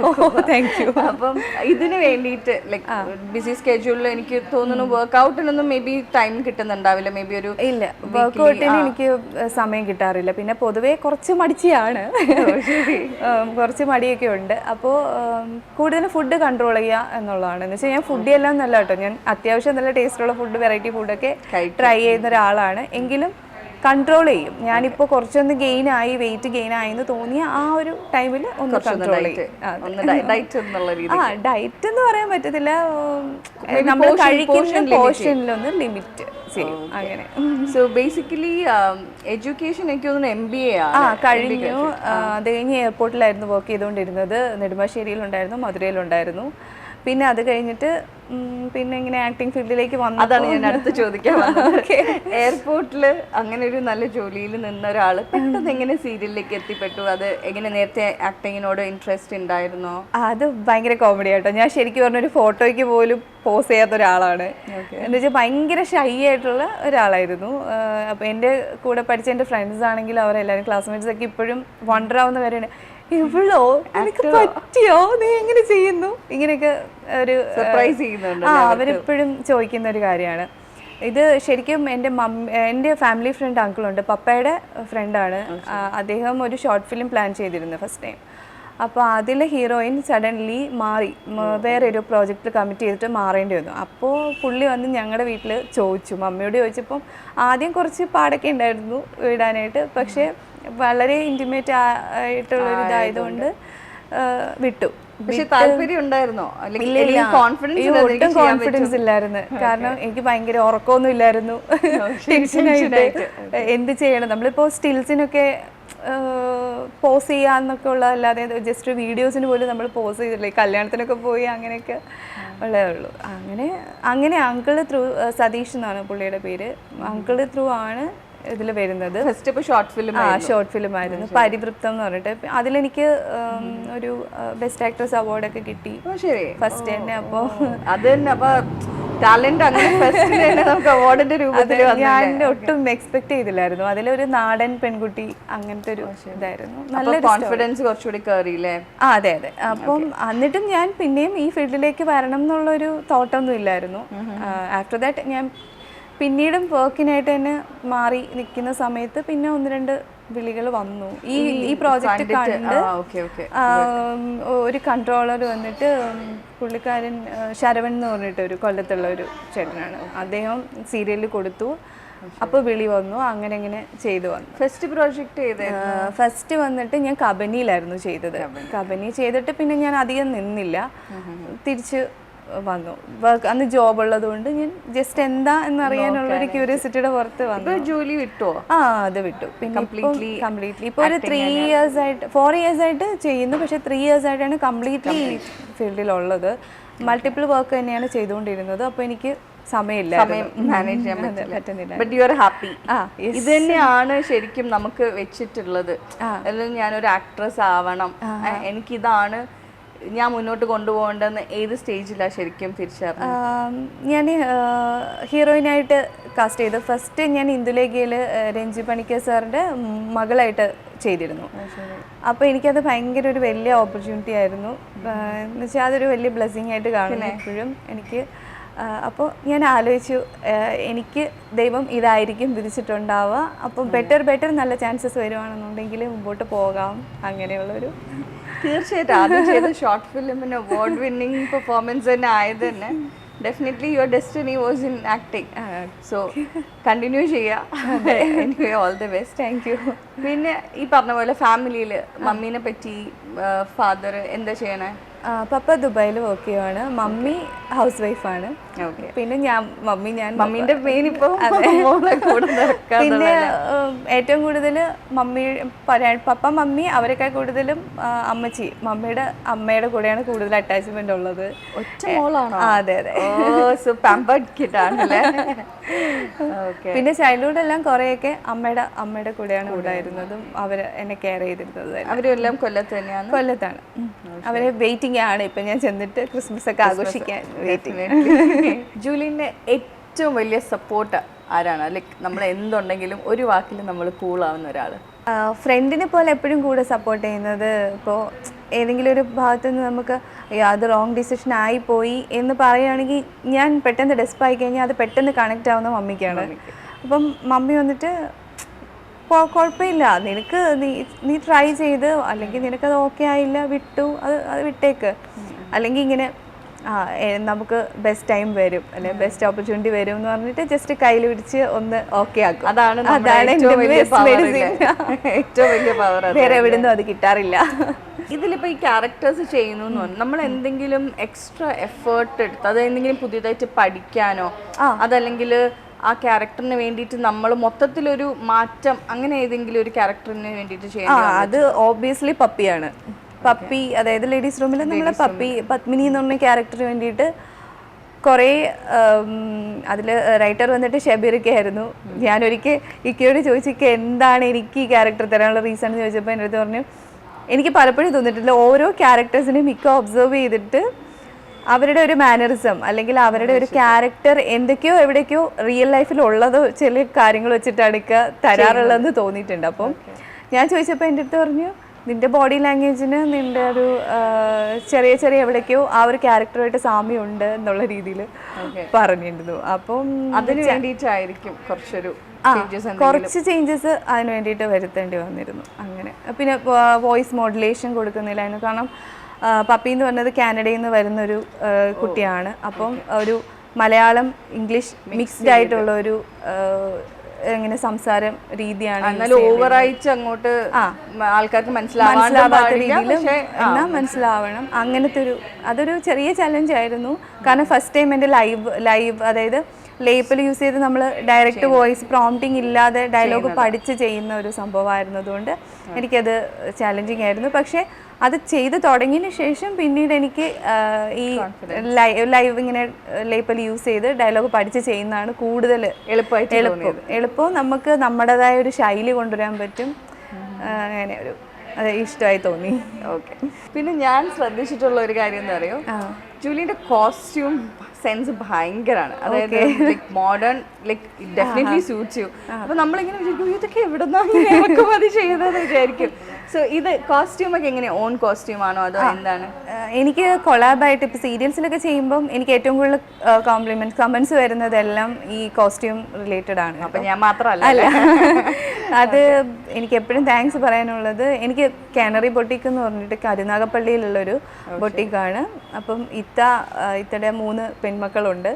താങ്ക് യു അപ്പം ഇതിന് വേണ്ടിയിട്ട് ലൈക്ക് ബിസി സ്കെഡ്യൂളിൽ എനിക്ക് തോന്നുന്നു വർക്ക്ഔട്ടിനൊന്നും മേ ബി ടൈം കിട്ടുന്നുണ്ടാവില്ല. മേ ബി ഒരു ഇല്ല വർക്ക്ഔട്ടിന് എനിക്ക് സമയം കിട്ടാറില്ല. പിന്നെ പൊതുവേ കുറച്ച് മടിച്ചിയാണ് കുറച്ച് മടിയൊക്കെ ഉണ്ട്. അപ്പോൾ കൂടുതൽ ഫുഡ് കൺട്രോൾ ചെയ്യുക എന്നുള്ളതാണ്. എന്ന് വെച്ചാൽ ഞാൻ ഫുഡ് എല്ലാം നല്ല കേട്ടോ ഞാൻ അത്യാവശ്യം നല്ല ടേസ്റ്റുള്ള ഫുഡ് വെറൈറ്റി ഫുഡൊക്കെ ട്രൈ ചെയ്യുന്ന ഒരാളാണ്. എങ്കിലും കൺട്രോൾ ചെയ്യും. ഞാനിപ്പോൾ കുറച്ചൊന്ന് ഗെയിൻ ആയി വെയിറ്റ് ഗെയിൻ ആയി എന്ന് തോന്നിയ ആ ഒരു ടൈമിൽ ഒന്ന് കൺട്രോൾ ചെയ്യും. ആ, ഡയറ്റ് എന്ന് പറയാൻ പറ്റത്തില്ല. നമ്മൾ കഴിക്കുന്ന പോർഷനിലൊന്ന് ലിമിറ്റ് ചെയ്യും. അങ്ങനെ. സോ ബേസിക്കലി എഡ്യൂക്കേഷൻ എനിക്ക് തോന്നുന്നു എം ബി എ ആ കഴിഞ്ഞു. അത് കഴിഞ്ഞ് എയർപോർട്ടിലായിരുന്നു വർക്ക് ചെയ്തുകൊണ്ടിരുന്നത്. നെടുമ്പാശ്ശേരിയിലുണ്ടായിരുന്നു മധുരയിലുണ്ടായിരുന്നു. പിന്നെ അത് കഴിഞ്ഞിട്ട് പിന്നെ ഇങ്ങനെ ആക്ടിങ് ഫീൽഡിലേക്ക് വന്നു അതാണ് ഞാൻ അടുത്ത് ചോദിക്കാൻ എയർപോർട്ടിൽ അങ്ങനെ ഒരു നല്ല ജോലിയിൽ നിന്ന ഒരാൾ പെട്ടെന്ന് എങ്ങനെ സീരിയലിലേക്ക് എത്തിപ്പെട്ടു? അത് എങ്ങനെ നേരത്തെ ആക്ടിങ്ങിനോട് ഇൻട്രസ്റ്റ് ഉണ്ടായിരുന്നോ അത് ഭയങ്കര കോമഡി ആട്ടോ. ഞാൻ ശരിക്കും പറഞ്ഞ ഒരു ഫോട്ടോയ്ക്ക് പോലും പോസ് ചെയ്യാത്ത ഒരാളാണ്. എന്ന് വെച്ചാൽ ഭയങ്കര ഷൈ ആയിട്ടുള്ള ഒരാളായിരുന്നു. അപ്പോൾ എന്റെ കൂടെ പഠിച്ച എന്റെ ഫ്രണ്ട്സ് ആണെങ്കിലും അവരെല്ലാവരും ക്ലാസ്മേറ്റ്സ് ഒക്കെ ഇപ്പോഴും വണ്ടർ ആവുന്ന കാര്യമാണ് ഇവളോ എനിക്ക് പറ്റിയോ? നീ എങ്ങനെ ചെയ്യുന്നു? ഇങ്ങനെയൊക്കെ ഒരു സർപ്രൈസ് ചെയ്യുന്നുണ്ട് ആ അവരെപ്പോഴും ചോദിക്കുന്ന ഒരു കാര്യമാണ്. ഇത് ശരിക്കും എന്റെ മമ്മി എന്റെ ഫാമിലി ഫ്രണ്ട് അങ്കിളുണ്ട് പപ്പയുടെ ഫ്രണ്ടാണ് അദ്ദേഹം ഒരു ഷോർട്ട് ഫിലിം പ്ലാൻ ചെയ്തിരുന്നു ഫസ്റ്റ് ടൈം അപ്പോൾ അതിലെ ഹീറോയിൻ സഡൻലി മാറി. വേറെ ഒരു പ്രോജക്റ്റിൽ കമ്മിറ്റ് ചെയ്തിട്ട് മാറേണ്ടി വന്നു. അപ്പോൾ പുള്ളി വന്ന് ഞങ്ങളുടെ വീട്ടിൽ ചോദിച്ചു. മമ്മിയോട് ചോദിച്ചപ്പം ആദ്യം കുറച്ച് പാടൊക്കെ ഉണ്ടായിരുന്നു വിടാനായിട്ട്. പക്ഷേ വളരെ ഇന്റിമേറ്റ് ആയിട്ടുള്ള ഒരു ഇതായതുകൊണ്ട് വിട്ടു. പക്ഷെ താല്പര്യം ഉണ്ടായിരുന്നോ? കോൺഫിഡൻസ് ഒട്ടും കോൺഫിഡൻസ് ഇല്ലായിരുന്നു. കാരണം എനിക്ക് ഭയങ്കര ഉറക്കമൊന്നും ഇല്ലായിരുന്നു. ടെൻഷനായിട്ട് എന്ത് ചെയ്യണം? നമ്മളിപ്പോ സ്റ്റിൽസിനൊക്കെ പോസ് ചെയ്യാന്നൊക്കെ ഉള്ള അല്ലാതെ ജസ്റ്റ് വീഡിയോസിന് പോലും നമ്മൾ പോസ് ചെയ്തില്ലേ കല്യാണത്തിനൊക്കെ പോയി അങ്ങനെയൊക്കെ ഉള്ളതേ ഉള്ളൂ. അങ്ങനെ അങ്ങനെ അങ്കിൾ ത്രൂ സതീഷ് എന്നാണ് പുള്ളിയുടെ പേര്. അങ്കിൾ ത്രൂ ആണ് ഇതിൽ വരുന്നത്. ഫസ്റ്റ് ഇപ്പോൾ ഷോർട്ട് ഫിലിം ആ ഷോർട്ട് ഫിലിം ആയിരുന്നു. പരിവൃത്തം എന്ന് പറഞ്ഞിട്ട്. അതിലെനിക്ക് ഒരു ബെസ്റ്റ് ആക്ട്രസ് അവാർഡൊക്കെ കിട്ടി. ശരി. ഫസ്റ്റ് തന്നെ അപ്പോൾ അത് തന്നെ അപ്പോൾ ടാലന്റ് അങ്ങനെ നമുക്ക് അവാർഡിന്റെ രൂപത്തിൽ ഞാൻ ഒട്ടും എക്സ്പെക്ട് ചെയ്തില്ലായിരുന്നു. അതിലൊരു നാടൻ പെൺകുട്ടി അങ്ങനത്തെ ഒരു ഇതായിരുന്നു. നല്ല കോൺഫിഡൻസ് കുറച്ചുകൂടി കയറിയില്ലേ ആ അതെ അതെ. അപ്പം എന്നിട്ടും ഞാൻ പിന്നെയും ഈ ഫീൽഡിലേക്ക് വരണം എന്നുള്ളൊരു തോട്ടൊന്നും ഇല്ലായിരുന്നു. ആഫ്റ്റർ ദാറ്റ് ഞാൻ പിന്നീടും വർക്കിനായിട്ട് തന്നെ മാറി നിൽക്കുന്ന സമയത്ത് പിന്നെ ഒന്ന് രണ്ട് വിളികൾ വന്നു. ഈ ഈ പ്രോജക്റ്റ് കണ്ട് ഒരു കൺട്രോളർ വന്നിട്ട് പുള്ളിക്കാരൻ ആ, ശരവൺ എന്ന് പറഞ്ഞിട്ട് ഒരു കൊല്ലത്തുള്ള ഒരു ചേട്ടനാണ്. അദ്ദേഹം സീരിയലിൽ കൊടുത്തു. അപ്പോൾ വിളി വന്നു അങ്ങനെ അങ്ങനെ ചെയ്തു വന്നു. ഫസ്റ്റ് പ്രോജക്റ്റ് ചെയ്ത് ഫസ്റ്റ് വന്നിട്ട് ഞാൻ കബനിയിലായിരുന്നു ചെയ്തത്. കബനി. ചെയ്തിട്ട് പിന്നെ ഞാൻ അധികം നിന്നില്ല. തിരിച്ച് വന്നു. അന്ന് ജോബ് ഉള്ളത് കൊണ്ട് ഞാൻ ജസ്റ്റ് എന്താ എന്നറിയാനുള്ള ഒരു ക്യൂരിയോസിറ്റിയുടെ പുറത്ത് വന്നു. ജോലി വിട്ടോ? ആ അത് വിട്ടു. പിന്നെ കംപ്ലീറ്റ്ലി കംപ്ലീറ്റ്ലി ഇപ്പോൾ ഒരു ത്രീ ഇയേഴ്സ് ആയിട്ട് ഫോർ ഇയേഴ്സ് ആയിട്ട് ചെയ്യുന്നു. പക്ഷെ ത്രീ ഇയേഴ്സ് ആയിട്ടാണ് കംപ്ലീറ്റ്ലി ഫീൽഡിലുള്ളത് മൾട്ടിപ്പിൾ വർക്ക് തന്നെയാണ് ചെയ്തുകൊണ്ടിരുന്നത്. അപ്പോൾ എനിക്ക് സമയമില്ല മാനേജ് ചെയ്യാൻ പറ്റുന്നില്ല. ബട്ട് യു ആർ ഹാപ്പി ഇത് തന്നെയാണ് ശരിക്കും നമുക്ക് വെച്ചിട്ടുള്ളത്. അല്ലെങ്കിൽ ഞാനൊരു ആക്ട്രസ് ആവണം. എനിക്ക് എനിക്കിതാണ് ഞാൻ മുന്നോട്ട് കൊണ്ടുപോകേണ്ടെന്ന് ഏത് സ്റ്റേജിലാണ് ശരിക്കും തിരിച്ചറിഞ്ഞത്? ഞാൻ ഹീറോയിനായിട്ട് കാസ്റ്റ് ചെയ്ത് ഫസ്റ്റ് ഞാൻ ഇന്ദുലേഖയിൽ രഞ്ജി പണിക്കർ സാറിന്റെ മകളായിട്ട് ചെയ്തിരുന്നു. അപ്പോൾ എനിക്കത് ഭയങ്കര ഒരു വലിയ ഓപ്പർച്യൂണിറ്റി ആയിരുന്നു. എന്ന് വെച്ചാൽ അതൊരു വലിയ ബ്ലെസ്സിങ് ആയിട്ട് കാണുന്നു എപ്പോഴും എനിക്ക്. അപ്പോൾ ഞാൻ ആലോചിച്ചു എനിക്ക് ദൈവം ഇതായിരിക്കും വിധിച്ചിട്ടുണ്ടാവുക. അപ്പം ബെറ്റർ ബെറ്റർ നല്ല ചാൻസസ് വരുവാണെന്നുണ്ടെങ്കിൽ മുമ്പോട്ട് പോകാം. അങ്ങനെയുള്ളൊരു തീർച്ചയായിട്ടും. ആദ്യം ചെയ്ത ഷോർട്ട് ഫിലിമിന് അവാർഡ് വിന്നിങ് പെർഫോമൻസ് തന്നെ ആയത് തന്നെ. Definitely your destiny was in acting so continue ചെയ്യുക all the best thank you പിന്നെ ഈ പറഞ്ഞ പോലെ ഫാമിലിയിൽ മമ്മീനെ പറ്റി ഫാദർ എന്താ ചെയ്യണേ? പപ്പ ദുബായിൽ വർക്ക് ചെയ്യുവാണ്. മമ്മി ഹൗസ് വൈഫാണ് പിന്നെ ഞാൻ മമ്മി ഞാൻ മമ്മീന്റെ മെയിൻ ഇപ്പൊ മോളെ കൂടെ നടക്കാൻ പിന്നെ ഏറ്റവും കൂടുതൽ മമ്മി പപ്പ മമ്മി അവരെക്കാൾ കൂടുതലും അമ്മച്ചി. മമ്മിയുടെ അമ്മയുടെ കൂടെയാണ് കൂടുതൽ അറ്റാച്ച്മെന്റ് ഉള്ളത്. ഒറ്റ മോളാണോ? അതെ അതെ. ഓ സോ പാമ്പേർഡ് ഓക്കെ പിന്നെ ചൈൽഡ്ഹുഡ് എല്ലാം കുറേയൊക്കെ അമ്മയുടെ അമ്മയുടെ കൂടെയാണ് ഉണ്ടായിരുന്നതും അവർ എന്നെ കെയർ ചെയ്തിരുന്നത്. അവരും എല്ലാം കൊല്ലത്ത് തന്നെയാണ്? കൊല്ലത്താണ്. അവരെ വെയിറ്റിംഗ് ആണ്. ഇപ്പൊ ഞാൻ ചെന്നിട്ട് ക്രിസ്മസ് ഒക്കെ ആഘോഷിക്കാൻ വെയിറ്റിംഗ് ജൂലിന്റെ ഏറ്റവും വലിയ സപ്പോർട്ട് ആരാണ്? ലൈക്ക് നമ്മൾ എന്തുണ്ടെങ്കിലും ഒരു വാക്കിൽ നമ്മൾ കൂളാവുന്ന ഒരാൾ. ഫ്രണ്ടിനെ പോലെ എപ്പോഴും കൂടെ സപ്പോർട്ട് ചെയ്യുന്നത് ഇപ്പോൾ ഏതെങ്കിലും ഒരു ഭാഗത്തു നിന്ന് നമുക്ക് അയ്യോ അത് റോങ് ഡിസിഷൻ ആയി പോയി എന്ന് പറയുകയാണെങ്കിൽ ഞാൻ പെട്ടെന്ന് ഡെസ്പ് ആയി കഴിഞ്ഞാൽ അത് പെട്ടെന്ന് കണക്റ്റ് ആവുന്ന മമ്മിക്കാണ്. അപ്പം മമ്മി വന്നിട്ട് "കൊ- കുഴപ്പമില്ല നിനക്ക് നീ നീ ട്രൈ ചെയ്ത് അല്ലെങ്കിൽ നിനക്കത് ഓക്കെ ആയില്ല വിട്ടു അത് അത് വിട്ടേക്ക്. അല്ലെങ്കിൽ ഇങ്ങനെ ആ നമുക്ക് ബെസ്റ്റ് ടൈം വരും അല്ലെങ്കിൽ ബെസ്റ്റ് ഓപ്പർച്യൂണിറ്റി വരും എന്ന് പറഞ്ഞിട്ട് ജസ്റ്റ് കയ്യിൽ പിടിച്ച് ഒന്ന് ഓക്കെ ആക്കും. അതാണ് അതാണ്? ഏറ്റവും വലിയ പവർ വേറെ എവിടെ നിന്നും അത് കിട്ടാറില്ല. ഇതിലിപ്പോ ഈ ക്യാരക്ടേഴ്സ് ചെയ്യുന്നു നമ്മൾ എന്തെങ്കിലും എക്സ്ട്രാ എഫേർട്ട് എടുത്ത് അത് എന്തെങ്കിലും പുതിയതായിട്ട് പഠിക്കാനോ അതല്ലെങ്കിൽ ആ ക്യാരക്ടറിന് വേണ്ടിയിട്ട് നമ്മൾ മൊത്തത്തിലൊരു മാറ്റം അങ്ങനെ ഏതെങ്കിലും ഒരു ക്യാരക്ടറിന് വേണ്ടിയിട്ട് ചെയ്യാം അത് ഓബിയസ്ലി പപ്പിയാണ്. പപ്പി അതായത് ലേഡീസ് റൂമിൽ നമ്മൾ പപ്പി പത്മിനി എന്ന് പറഞ്ഞ ക്യാരക്ടറിന് വേണ്ടിയിട്ട് കുറേ അതിൽ റൈറ്റർ വന്നിട്ട് ഷബീറൊക്കെ ആയിരുന്നു. ഞാനൊരിക്കൽ ഇക്കയോട് ചോദിച്ചിക്ക് എന്താണ് എനിക്ക് ഈ ക്യാരക്ടർ തരാനുള്ള റീസൺ എന്ന് ചോദിച്ചപ്പോൾ എന്റെ അടുത്ത് പറഞ്ഞു എനിക്ക് പലപ്പോഴും തോന്നിയിട്ടില്ല ഓരോ ക്യാരക്ടേഴ്സിനെയും മിക്ക ഒബ്സർവ് ചെയ്തിട്ട് അവരുടെ ഒരു മാനറിസം അല്ലെങ്കിൽ അവരുടെ ഒരു ക്യാരക്ടർ എന്തൊക്കെയോ എവിടേക്കോ റിയൽ ലൈഫിൽ ഉള്ളത് ചില കാര്യങ്ങൾ വെച്ചിട്ടാണ് ഇക്ക തരാറുള്ളതെന്ന് തോന്നിയിട്ടുണ്ട്. അപ്പം ഞാൻ ചോദിച്ചപ്പോൾ എന്റെ അടുത്ത് പറഞ്ഞു നിന്റെ ബോഡി ലാംഗ്വേജിന് നിന്റെ ഒരു ചെറിയ ചെറിയ എവിടേക്കോ ആ ഒരു ക്യാരക്ടറുമായിട്ട് സാമ്യമുണ്ട് എന്നുള്ള രീതിയിൽ പറഞ്ഞിരുന്നു. അപ്പം അതിന് വേണ്ടിയിട്ടായിരിക്കും കുറച്ചൊരു കുറച്ച് ചേഞ്ചസ് അതിന് വേണ്ടിയിട്ട് വരുത്തേണ്ടി വന്നിരുന്നു. അങ്ങനെ. പിന്നെ വോയിസ് മോഡുലേഷൻ കൊടുക്കുന്നില്ലായിരുന്നു കാരണം പപ്പി എന്ന് പറഞ്ഞത് കാനഡയിൽ നിന്ന് വരുന്നൊരു കുട്ടിയാണ്. അപ്പം ഒരു മലയാളം ഇംഗ്ലീഷ് മിക്സ്ഡ് ആയിട്ടുള്ള ഒരു ഇങ്ങനെ സംസാരം രീതിയാണ് ഓവറായിട്ട് അങ്ങോട്ട് ആൾക്കാർക്ക് മനസ്സിലാവാത്ത രീതിയിൽ എന്നാ മനസ്സിലാവണം? അങ്ങനത്തെ ഒരു അതൊരു ചെറിയ ചലഞ്ച് ആയിരുന്നു. കാരണം ഫസ്റ്റ് ടൈം എന്റെ ലൈവ് ലൈവ് അതായത് ലേപ്പിൽ യൂസ് ചെയ്ത് നമ്മൾ ഡയറക്റ്റ് വോയിസ് പ്രോംപ്റ്റിംഗ് ഇല്ലാതെ ഡയലോഗ് പഠിച്ച് ചെയ്യുന്ന ഒരു സംഭവമായിരുന്നതുകൊണ്ട് എനിക്കത് ചാലഞ്ചിങ് ആയിരുന്നു. പക്ഷേ അത് ചെയ്ത് തുടങ്ങിയതിന് ശേഷം പിന്നീട് എനിക്ക് ഈ ലൈവ് ലൈവ് ഇങ്ങനെ ലേപ്പൽ യൂസ് ചെയ്ത് ഡയലോഗ് പഠിച്ച് ചെയ്യുന്നതാണ് കൂടുതൽ എളുപ്പമായിട്ട് എളുപ്പം. എളുപ്പം നമുക്ക് നമ്മുടേതായ ഒരു ശൈലി കൊണ്ടുവരാൻ പറ്റും. അങ്ങനെ ഒരു അത് ഇഷ്ടമായി തോന്നി. ഓക്കെ. പിന്നെ ഞാൻ ശ്രദ്ധിച്ചിട്ടുള്ള ഒരു കാര്യം എന്താ അറിയോ? ജൂലിയുടെ കോസ്റ്റ്യൂം സെൻസ് ഭയങ്കരമാണ് അതായത് like modern like definitely suits you അപ്പൊ നമ്മളിങ്ങനെ വിചാരിക്കും ഇതൊക്കെ എവിടെന്നാണ് ഇറക്കുമതി ചെയ്യുന്നത് വിചാരിക്കും. സോ ഇത് കോസ്റ്റ്യൂം ഒക്കെ എങ്ങനെയാ? ഓൺ കോസ്റ്റ്യൂം ആണോ അതോ എന്താണ്? എനിക്ക് കൊളാബായിട്ട് ഇപ്പോൾ സീരിയൽസിലൊക്കെ ചെയ്യുമ്പം എനിക്ക് ഏറ്റവും കൂടുതൽ കോംപ്ലിമെന്റ് കമന്റ്സ് വരുന്നതെല്ലാം ഈ കോസ്റ്റ്യൂം റിലേറ്റഡ് ആണ് അപ്പൊ ഞാൻ മാത്രമല്ല. അല്ല. അത് എനിക്ക് എപ്പോഴും താങ്ക്സ് പറയാനുള്ളത് എനിക്ക് കാനറി ബൊട്ടിക്ക് എന്ന് പറഞ്ഞിട്ട് കരുനാഗപ്പള്ളിയിലുള്ളൊരു ബൊട്ടിക്കാണ് അപ്പം ഇത്ത ഇത്തടെ ഇത്തയുടെ മൂന്ന് പെൺമക്കളുണ്ട്.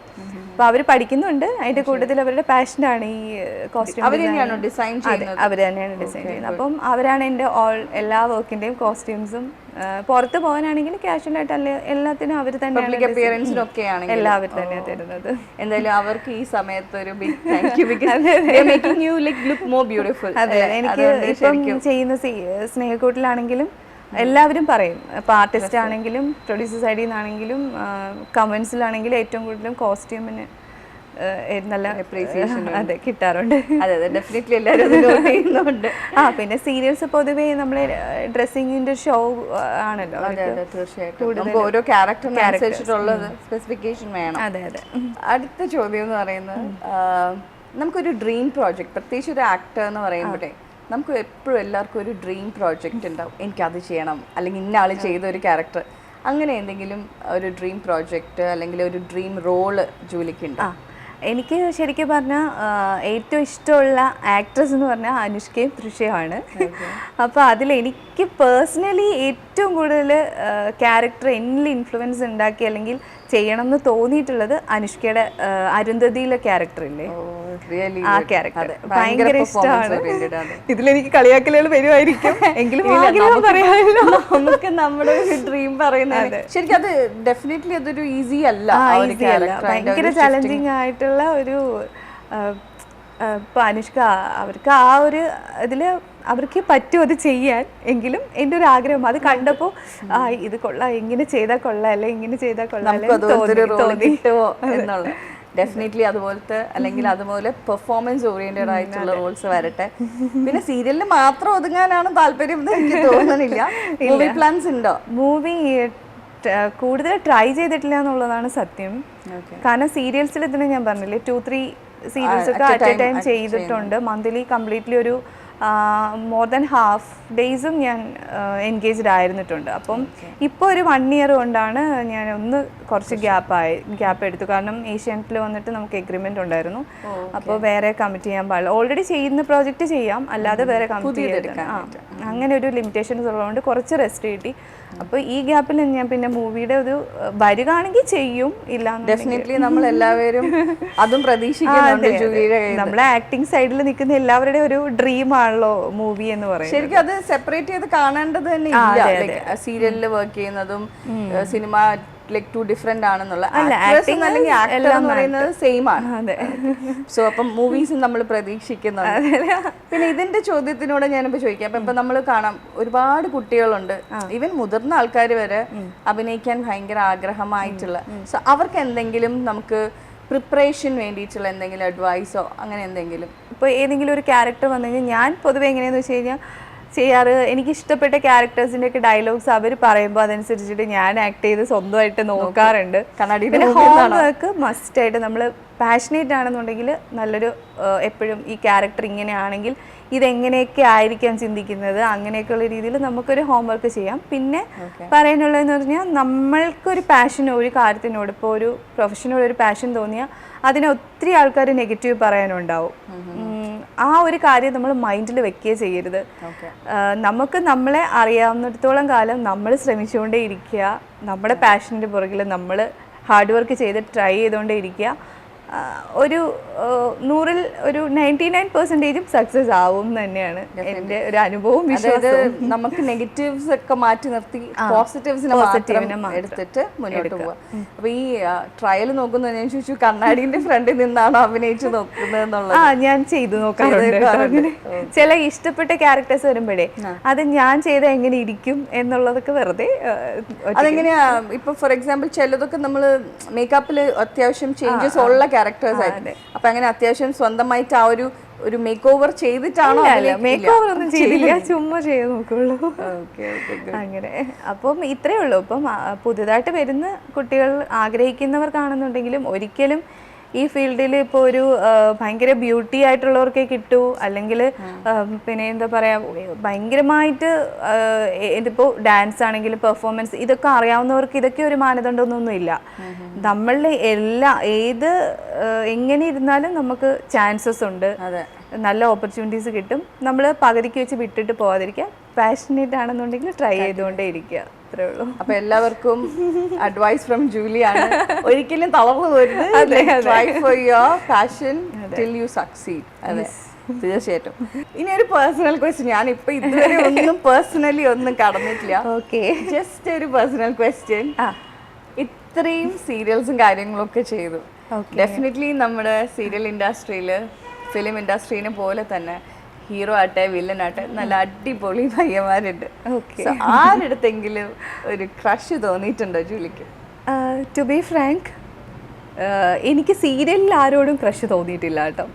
അപ്പോൾ അവർ പഠിക്കുന്നുണ്ട്. അതിന്റെ കൂട്ടത്തിൽ അവരുടെ പാഷനാണ് ഈ കോസ്റ്റ്യൂം അവർ തന്നെയാണ് ഡിസൈൻ ചെയ്യുന്നത്? അവർ തന്നെയാണ് ഡിസൈൻ ചെയ്യുന്നത്. അപ്പം അവരാണ് എന്റെ ഓൾ എല്ലാ വർക്കിന്റെയും കോസ്റ്റ്യൂംസും പുറത്ത് പോകാനാണെങ്കിൽ കാഷ്വൽ ആയിട്ട് അല്ലെ എല്ലാത്തിനും അവർ തന്നെ പബ്ലിക് അപ്പിയറൻസിനും ഒക്കെ ആണെങ്കിൽ എല്ലാവരും തന്നെ തരുന്നത്. എന്തായാലും അവർക്ക് ഈ സമയത്ത് ഒരു big thank you making you like look more beautiful അതെ എനിക്ക് ഇപ്പം ചെയ്യുന്ന സ്നേഹക്കൂട്ടിലാണെങ്കിലും എല്ലാവരും പറയും. ഇപ്പൊ ആർട്ടിസ്റ്റ് ആണെങ്കിലും പ്രൊഡ്യൂസർ സൈഡിൽ നിന്നാണെങ്കിലും കമൻസിലാണെങ്കിലും ഏറ്റവും കൂടുതലും കോസ്റ്റ്യൂമിന് നല്ല അതെ കിട്ടാറുണ്ട്. അതെ അതെ ഡെഫിനറ്റ്ലി എല്ലാവരും ചെയ്യുന്നുണ്ട്. ആ പിന്നെ സീരിയൽസ് പൊതുവേ നമ്മളെ ഡ്രസ്സിങ്ങിന്റെ ഷോ ആണല്ലോ തീർച്ചയായിട്ടും. ഓരോ ക്യാരക്ടറിന് അനുസരിച്ചിട്ടുള്ളത് സ്പെസിഫിക്കേഷൻ വേണം. അതെ അതെ. അടുത്ത ചോദ്യം എന്ന് പറയുന്നത് നമുക്കൊരു ഡ്രീം പ്രോജക്റ്റ് പ്രത്യേകിച്ച് ഒരു ആക്ടർ എന്ന് പറയുമ്പോഴേ നമുക്ക് എപ്പോഴും എല്ലാവർക്കും ഒരു ഡ്രീം പ്രോജക്റ്റ് ഉണ്ടാവും. എനിക്കത് അത് ചെയ്യണം അല്ലെങ്കിൽ ഇന്ന ആൾ ചെയ്ത ഒരു ക്യാരക്ടർ അങ്ങനെ എന്തെങ്കിലും ഒരു ഡ്രീം പ്രോജക്റ്റ് അല്ലെങ്കിൽ ഒരു ഡ്രീം റോൾ ജോലിക്ക് ഉണ്ട് ആ. എനിക്ക് ശരിക്കും പറഞ്ഞാൽ ഏറ്റവും ഇഷ്ടമുള്ള ആക്ട്രസ് എന്ന് പറഞ്ഞാൽ അനുഷ്കയും തൃഷയുമാണ്. അപ്പോൾ അതിൽ എനിക്ക് പേഴ്സണലി ഏറ്റവും കൂടുതൽ ക്യാരക്ടർ എന്നിൽ ഇൻഫ്ലുവൻസ് ഉണ്ടാക്കി അല്ലെങ്കിൽ ചെയ്യണം എന്ന് തോന്നിയിട്ടുള്ളത് അനുഷ്കയുടെ അരുന്ധതിയിലെ ക്യാരക്ടർ ഇല്ലേ? റിയലി. ആ ക്യാരക്ടർ ഭയങ്കര ഇഷ്ടമാണ് ഓറിയന്റഡ് ഇതിലെനിക്ക് കളിയാക്കലുകൾ വരുമായിരിക്കും. എങ്കിലും നമുക്ക് നമ്മുടെ ഒരു ഡ്രീം പറയുന്നത് ശരിക്കും അത് ഡെഫിനറ്റ്ലി അതൊരു ഈസി അല്ല. ഭയങ്കര ചലഞ്ചിങ് ആയിട്ടുള്ള ഒരു ഇപ്പൊ അനുഷ്ക അവർക്ക് ആ ഒരു ഇതിൽ അവർക്ക് പറ്റും അത് ചെയ്യാൻ. എങ്കിലും എന്റെ ഒരു ആഗ്രഹം. അത് കണ്ടപ്പോൾ ആ ഇത് കൊള്ളാം ഇങ്ങനെ ചെയ്താൽ കൊള്ളാം അല്ലെ ഇങ്ങനെ ചെയ്താൽ കൊള്ളാം ഡെഫിനറ്റ്ലി അതുപോലത്തെ അല്ലെങ്കിൽ അതുപോലെ പെർഫോമൻസ് ഓറിയന്റഡ് ആയിട്ടുള്ള റോൾസ് വരട്ടെ. പിന്നെ സീരിയലിൽ മാത്രം ഒതുങ്ങാനാണ് താല്പര്യം എന്ന് എനിക്ക് തോന്നുന്നില്ല മൂവി പ്ലാൻസ് ഉണ്ടോ? മൂവി കൂടുതൽ ട്രൈ ചെയ്തിട്ടില്ല എന്നുള്ളതാണ് സത്യം. കാരണം സീരിയൽസിൽ ഇതിന് ഞാൻ പറഞ്ഞില്ലേ ടു ത്രീ സീരിയൽസ് ഒക്കെ അറ്റ് എ ടൈം ചെയ്തിട്ടുണ്ട്. മന്ത്ലി കംപ്ലീറ്റ്ലി ഒരു മോർ ദാൻ ഹാഫ് ഡേയ്സും ഞാൻ എൻഗേജ്ഡ് ആയിരുന്നിട്ടുണ്ട്. അപ്പം ഇപ്പോൾ ഒരു വൺ ഇയർ കൊണ്ടാണ് ഞാൻ ഒന്ന് കുറച്ച് ഗ്യാപ്പ് ആയി ഗ്യാപ്പ് എടുത്തു. കാരണം ഏഷ്യാനെറ്റിൽ വന്നിട്ട് നമുക്ക് എഗ്രിമെന്റ് ഉണ്ടായിരുന്നു. അപ്പോൾ വേറെ കമ്മിറ്റ് ചെയ്യാൻ പാടില്ല. ഓൾറെഡി ചെയ്യുന്ന പ്രോജക്റ്റ് ചെയ്യാം. അല്ലാതെ വേറെ കമ്മിറ്റ് ചെയ്യാൻ അങ്ങനെ ഒരു ലിമിറ്റേഷൻസ് ഉള്ളതുകൊണ്ട് കുറച്ച് റെസ്റ്റ് കിട്ടി. അപ്പോൾ ഈ ഗ്യാപ്പിൽ ഞാൻ പിന്നെ മൂവിയുടെ ഒരു വരികയാണെങ്കിൽ ചെയ്യും ഇല്ല ഡെഫിനറ്റ്ലി നമ്മൾ എല്ലാവരും അതും പ്രതീക്ഷിക്കുന്നുണ്ട് നമ്മളെ ആക്ടിങ് സൈഡിൽ നിൽക്കുന്ന എല്ലാവരുടെ ഒരു ഡ്രീം ആണല്ലോ മൂവി എന്ന് പറയുന്നത്. ശരിക്കും അത് സെപ്പറേറ്റ് ചെയ്ത് കാണേണ്ടത് തന്നെ സീരിയലിൽ വർക്ക് ചെയ്യുന്നതും സിനിമ ലൈക് ടു ഡിഫറെന്റ് ആണെന്നുള്ള അല്ലെങ്കിൽ ആക്ടർ എന്ന് പറയുന്നത് സെയിം ആണ്. അതെ. സോ അപ്പം മൂവീസും നമ്മൾ പ്രതീക്ഷിക്കുന്നുണ്ട്. പിന്നെ ഇതിന്റെ ചോദ്യത്തിനോട് ഞാനിപ്പോ ചോദിക്കാം. അപ്പൊ ഇപ്പൊ നമ്മൾ കാണാം ഒരുപാട് കുട്ടികളുണ്ട്. ഈവൻ മുതിർന്ന ആൾക്കാർ വരെ അഭിനയിക്കാൻ ഭയങ്കര ആഗ്രഹമായിട്ടുള്ള. സോ അവർക്ക് എന്തെങ്കിലും നമുക്ക് പ്രിപ്പറേഷൻ വേണ്ടിയിട്ടുള്ള എന്തെങ്കിലും അഡ്വൈസോ അങ്ങനെ എന്തെങ്കിലും? ഇപ്പോൾ ഏതെങ്കിലും ഒരു ക്യാരക്ടർ വന്നു കഴിഞ്ഞാൽ ഞാൻ പൊതുവെ എങ്ങനെയാന്ന് വെച്ച് കഴിഞ്ഞാൽ ചെയ്യാറ്. എനിക്ക് ഇഷ്ടപ്പെട്ട ക്യാരക്ടേഴ്സിന്റെ ഒക്കെ ഡയലോഗ്സ് അവർ പറയുമ്പോൾ അതനുസരിച്ചിട്ട് ഞാൻ ആക്ട് ചെയ്ത് സ്വന്തമായിട്ട് നോക്കാറുണ്ട്. പിന്നെ ഹോം വർക്ക് മസ്റ്റ് ആയിട്ട് നമ്മൾ പാഷനേറ്റ് ആണെന്നുണ്ടെങ്കിൽ നല്ലൊരു എപ്പോഴും ഈ ക്യാരക്ടർ ഇങ്ങനെയാണെങ്കിൽ ഇതെങ്ങനെയൊക്കെ ആയിരിക്കാം ചിന്തിക്കുന്നത്? അങ്ങനെയൊക്കെയുള്ള രീതിയിൽ നമുക്കൊരു ഹോംവർക്ക് ചെയ്യാം. പിന്നെ പറയാനുള്ളതെന്ന് പറഞ്ഞാൽ നമ്മൾക്കൊരു പാഷൻ ഒരു കാര്യത്തിനോട് ഇപ്പോൾ ഒരു പ്രൊഫഷനോട് ഒരു പാഷൻ തോന്നിയാൽ അതിനെ ഒത്തിരി ആൾക്കാർ നെഗറ്റീവ് പറയാനുണ്ടാവും. ആ ഒരു കാര്യം നമ്മൾ മൈൻഡിൽ വെക്കുകയേ ചെയ്യരുത്. നമുക്ക് നമ്മളെ അറിയാവുന്നിടത്തോളം കാലം നമ്മൾ ശ്രമിച്ചുകൊണ്ടേ ഇരിക്കുക നമ്മുടെ പാഷന്റെ പുറകിൽ നമ്മൾ ഹാർഡ് വർക്ക് ചെയ്ത് ട്രൈ ചെയ്തുകൊണ്ടേ ഇരിക്കുക ഒരു നൂറിൽ ഒരു നയന്റി നയൻ പെർസെന്റേജും സക്സസ് ആവും തന്നെയാണ് എന്റെ ഒരു അനുഭവവും വിശ്വാസം വിശ്വാസവും. നമുക്ക് നെഗറ്റീവ്സ് ഒക്കെ മാറ്റി നിർത്തി പോസിറ്റീവ്സിനെ മാത്രം എടുത്തിട്ട് മുന്നോട്ട് പോവാം അപ്പൊ ഈ ട്രയൽ നോക്കുന്ന ഞാൻ ചോദിച്ചു കണ്ണാടിന്റെ ഫ്രണ്ടിൽ നിന്നാണ് അഭിനയിച്ച് നോക്കുന്നത് എന്നുള്ളത് ആ ഞാൻ ചെയ്തു നോക്കാറുണ്ട് ചില ഇഷ്ടപ്പെട്ട ക്യാരക്ടേഴ്സ് വരുമ്പോഴേ അത് ഞാൻ ചെയ്ത എങ്ങനെ ഇരിക്കും എന്നുള്ളതൊക്കെ വെറുതെ അതെങ്ങനെയാ? ഇപ്പൊ ഫോർ എക്സാമ്പിൾ ചിലതൊക്കെ നമ്മൾ മേക്കപ്പിൽ അത്യാവശ്യം ചേഞ്ചസ് ഉള്ള ക്യാരക്ടേഴ്സ് ആയിരുന്നു അപ്പൊ അങ്ങനെ അത്യാവശ്യം സ്വന്തമായിട്ട് ആ ഒരു ഒരു മേക്ക് ഓവർ ചെയ്തിട്ടാണോ മേക്ക് ഓവർ ഒന്നും ചെയ്തില്ല. ചുമ്മാ ചെയ്ത് നോക്കുള്ളൂ. അങ്ങനെ. അപ്പം ഇത്രയേ ഉള്ളൂ. ഇപ്പം പുതുതായിട്ട് വരുന്ന കുട്ടികൾ ആഗ്രഹിക്കുന്നവർ കാണുന്നുണ്ടെങ്കിലും ഒരിക്കലും ഈ ഫീൽഡിൽ ഇപ്പോൾ ഒരു ഭയങ്കര ബ്യൂട്ടി ആയിട്ടുള്ളവർക്കേ കിട്ടൂ. അല്ലെങ്കിൽ പിന്നെ എന്താ പറയുക ഭയങ്കരമായിട്ട് ഇതിപ്പോ ഇതിപ്പോൾ ഡാൻസ് ആണെങ്കിലും പെർഫോമൻസ് ഇതൊക്കെ അറിയാവുന്നവർക്ക് ഇതൊക്കെ ഒരു മാനദണ്ഡമൊന്നും ഇല്ല. നമ്മളുടെ എല്ലാ ഏത് എങ്ങനെ ഇരുന്നാലും നമുക്ക് ചാൻസസ് ഉണ്ട്. അതെ. നല്ല ഓപ്പർച്യൂണിറ്റീസ് കിട്ടും. നമ്മൾ പകുതിക്ക് വെച്ച് വിട്ടിട്ട് പോകാതിരിക്കുക പാഷനേറ്റ് ആണെന്നുണ്ടെങ്കിൽ ട്രൈ ചെയ്തുകൊണ്ടേ ഇരിക്കുക. അത്രേ ഉള്ളൂ. അപ്പൊ എല്ലാവർക്കും അഡ്വൈസ് ഫ്രം ജൂലിയാണ് ഒരിക്കലും തളർന്നു വരുന്നത് try for your passion till you succeed അതെ. തീർച്ചയായിട്ടും. ഇനി ഒരു പേഴ്സണൽ ക്വസ്റ്റ്യൻ ഞാൻ ഇപ്പൊ ഇതുവരെ ഒന്നും പേഴ്സണലി ഒന്നും കടന്നിട്ടില്ല. ഓക്കെ ജസ്റ്റ് ഒരു പേഴ്സണൽ ക്വസ്റ്റ്യൻ ആ. ഇത്രയും സീരിയൽസും കാര്യങ്ങളും ഒക്കെ ചെയ്തു. ഡെഫിനറ്റ്ലി നമ്മുടെ സീരിയൽ ഇൻഡസ്ട്രിയിൽ ഫിലിം ഇൻഡസ്ട്രീനെ പോലെ തന്നെ ഹീറോ ആട്ടെ വില്ലൻ ആട്ടെ നല്ല അടിപൊളി പയ്യന്മാരുണ്ട്. ഓക്കെ So, ഒരു ക്രഷ് തോന്നിയിട്ടുണ്ടോ ജൂലിക്ക്? ടു ബി ഫ്രാങ്ക് എനിക്ക് സീരിയലിൽ ആരോടും ക്രഷ് തോന്നിയിട്ടില്ല കേട്ടോ.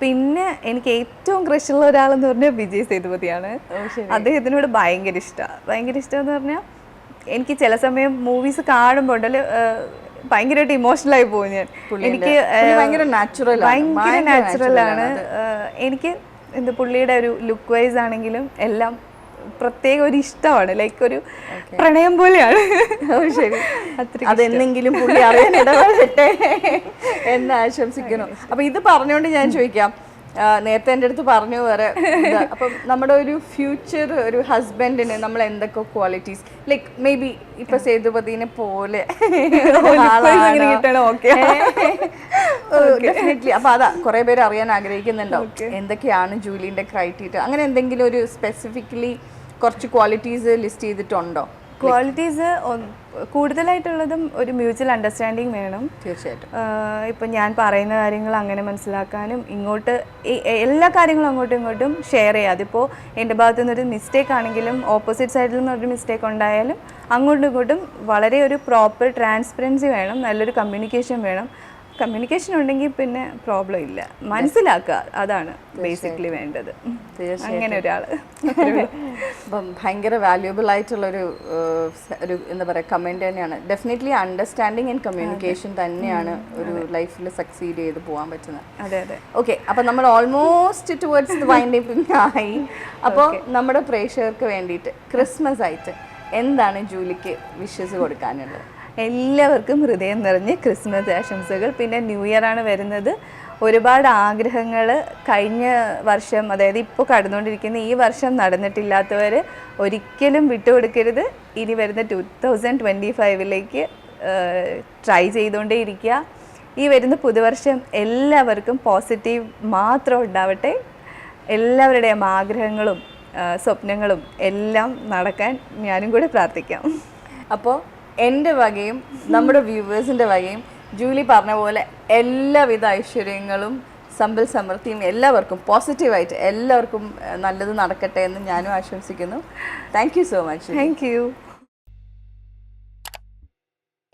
പിന്നെ എനിക്ക് ഏറ്റവും ക്രഷുള്ള ഒരാളെന്ന് പറഞ്ഞാൽ വിജയ് സേതുപതിയാണ്. അദ്ദേഹത്തിനോട് ഭയങ്കര ഇഷ്ടമാണ് ഭയങ്കര ഇഷ്ടമെന്ന് പറഞ്ഞാൽ എനിക്ക് ചില സമയം മൂവീസ് കാണുമ്പോൾ ഉണ്ടല്ലോ ഭയങ്കരമായിട്ട് ഇമോഷണൽ ആയി പോകും ഞാൻ. എനിക്ക് ഭയങ്കര നാച്ചുറൽ ആണ്. ഭയങ്കര നാച്ചുറൽ ആണ് എനിക്ക് എന്ത് പുള്ളിയുടെ ഒരു ലുക്ക് വൈസ് ആണെങ്കിലും എല്ലാം പ്രത്യേക ഒരു ഇഷ്ടമാണ്. ലൈക്ക് ഒരു പ്രണയം പോലെയാണ്. ശരി. പുള്ളി അറിയാൻ ഇടപെടട്ടെ എന്ന് ആശംസിക്കുന്നു. അപ്പൊ ഇത് പറഞ്ഞുകൊണ്ട് ഞാൻ ചോദിക്കാം. നേരത്തെ എന്റെ അടുത്ത് പറഞ്ഞു വേറെ അപ്പം നമ്മുടെ ഒരു ഫ്യൂച്ചർ ഒരു ഹസ്ബൻഡിന് നമ്മൾ എന്തൊക്കെ ക്വാളിറ്റീസ് ലൈക്ക് മേ ബി ഇപ്പൊ സേതുപതിനെ പോലെ. ഡെഫിനറ്റ്ലി അപ്പൊ അതാ കുറെ പേര് അറിയാൻ ആഗ്രഹിക്കുന്നുണ്ടോ? എന്തൊക്കെയാണ് ജൂലിന്റെ ക്രൈറ്റീരിയ അങ്ങനെ എന്തെങ്കിലും ഒരു സ്പെസിഫിക്കലി കുറച്ച് ക്വാളിറ്റീസ് ലിസ്റ്റ് ചെയ്തിട്ടുണ്ടോ? ക്വാളിറ്റീസ് കൂടുതലായിട്ടുള്ളതും ഒരു മ്യൂച്വൽ അണ്ടർസ്റ്റാൻഡിങ് വേണം. തീർച്ചയായിട്ടും. ഇപ്പം ഞാൻ പറയുന്ന കാര്യങ്ങൾ അങ്ങനെ മനസ്സിലാക്കാനും ഇങ്ങോട്ട് എല്ലാ കാര്യങ്ങളും അങ്ങോട്ടും ഇങ്ങോട്ടും ഷെയർ ചെയ്യുക അതിപ്പോൾ എന്റെ ഭാഗത്തു നിന്നൊരു മിസ്റ്റേക്ക് ആണെങ്കിലും ഓപ്പോസിറ്റ് സൈഡിൽ നിന്നൊരു മിസ്റ്റേക്ക് ഉണ്ടായാലും അങ്ങോട്ടും ഇങ്ങോട്ടും വളരെ ഒരു പ്രോപ്പർ ട്രാൻസ്പെറൻസി വേണം നല്ലൊരു കമ്മ്യൂണിക്കേഷൻ വേണം. കമ്മ്യൂണിക്കേഷൻ ഉണ്ടെങ്കിൽ പിന്നെ പ്രോബ്ലം ഇല്ല. മനസ്സിലാക്കുക. അതാണ് ബേസിക്കലി വേണ്ടത്. അങ്ങനെ ഒരാൾ അപ്പം ഭയങ്കര വാല്യുബിൾ ആയിട്ടുള്ളൊരു ഒരു എന്താ പറയുക കമന്റ് തന്നെയാണ്. ഡെഫിനറ്റ്ലി അണ്ടർസ്റ്റാൻഡിങ് ആൻഡ് കമ്മ്യൂണിക്കേഷൻ തന്നെയാണ് ഒരു ലൈഫിൽ സക്സീഡ് ചെയ്ത് പോകാൻ പറ്റുന്നത്. അതെ അതെ. ഓക്കെ അപ്പം നമ്മൾ ഓൾമോസ്റ്റ് ടുവേർഡ്സ് വൈൻഡിപ്പിംഗ് ആയി. അപ്പോൾ നമ്മുടെ പ്രേക്ഷകർക്ക് വേണ്ടിയിട്ട് ക്രിസ്മസ് ആയിട്ട് എന്താണ് ജൂലിക്ക് വിഷസ് കൊടുക്കാനുള്ളത്? എല്ലാവർക്കും ഹൃദയം നിറഞ്ഞ് ക്രിസ്മസ് ആശംസകൾ. പിന്നെ ന്യൂ ഇയർ ആണ് വരുന്നത്. ഒരുപാട് ആഗ്രഹങ്ങൾ കഴിഞ്ഞ വർഷം അതായത് ഇപ്പോൾ കടന്നുകൊണ്ടിരിക്കുന്ന ഈ വർഷം നടന്നിട്ടില്ലാത്തവർ ഒരിക്കലും വിട്ടുകൊടുക്കരുത്. ഇനി വരുന്ന ടു തൗസൻഡ് ട്വന്റി ഫൈവിലേക്ക് ട്രൈ ചെയ്തുകൊണ്ടേ ഇരിക്കുക. ഈ വരുന്ന പുതുവർഷം എല്ലാവർക്കും പോസിറ്റീവ് മാത്രം ഉണ്ടാവട്ടെ. എല്ലാവരുടെയും ആഗ്രഹങ്ങളും സ്വപ്നങ്ങളും എല്ലാം നടക്കാൻ ഞാനും കൂടെ പ്രാർത്ഥിക്കാം. അപ്പോൾ എന്റെ വകയും നമ്മുടെ വ്യൂവേഴ്സിന്റെ വകയും ജൂലി പറഞ്ഞ പോലെ എല്ലാവിധ ഐശ്വര്യങ്ങളും സമ്പൽ സമൃദ്ധിയും എല്ലാവർക്കും പോസിറ്റീവായിട്ട് എല്ലാവർക്കും നല്ലത് നടക്കട്ടെ എന്ന് ഞാനും ആശംസിക്കുന്നു. Thank you so much thank you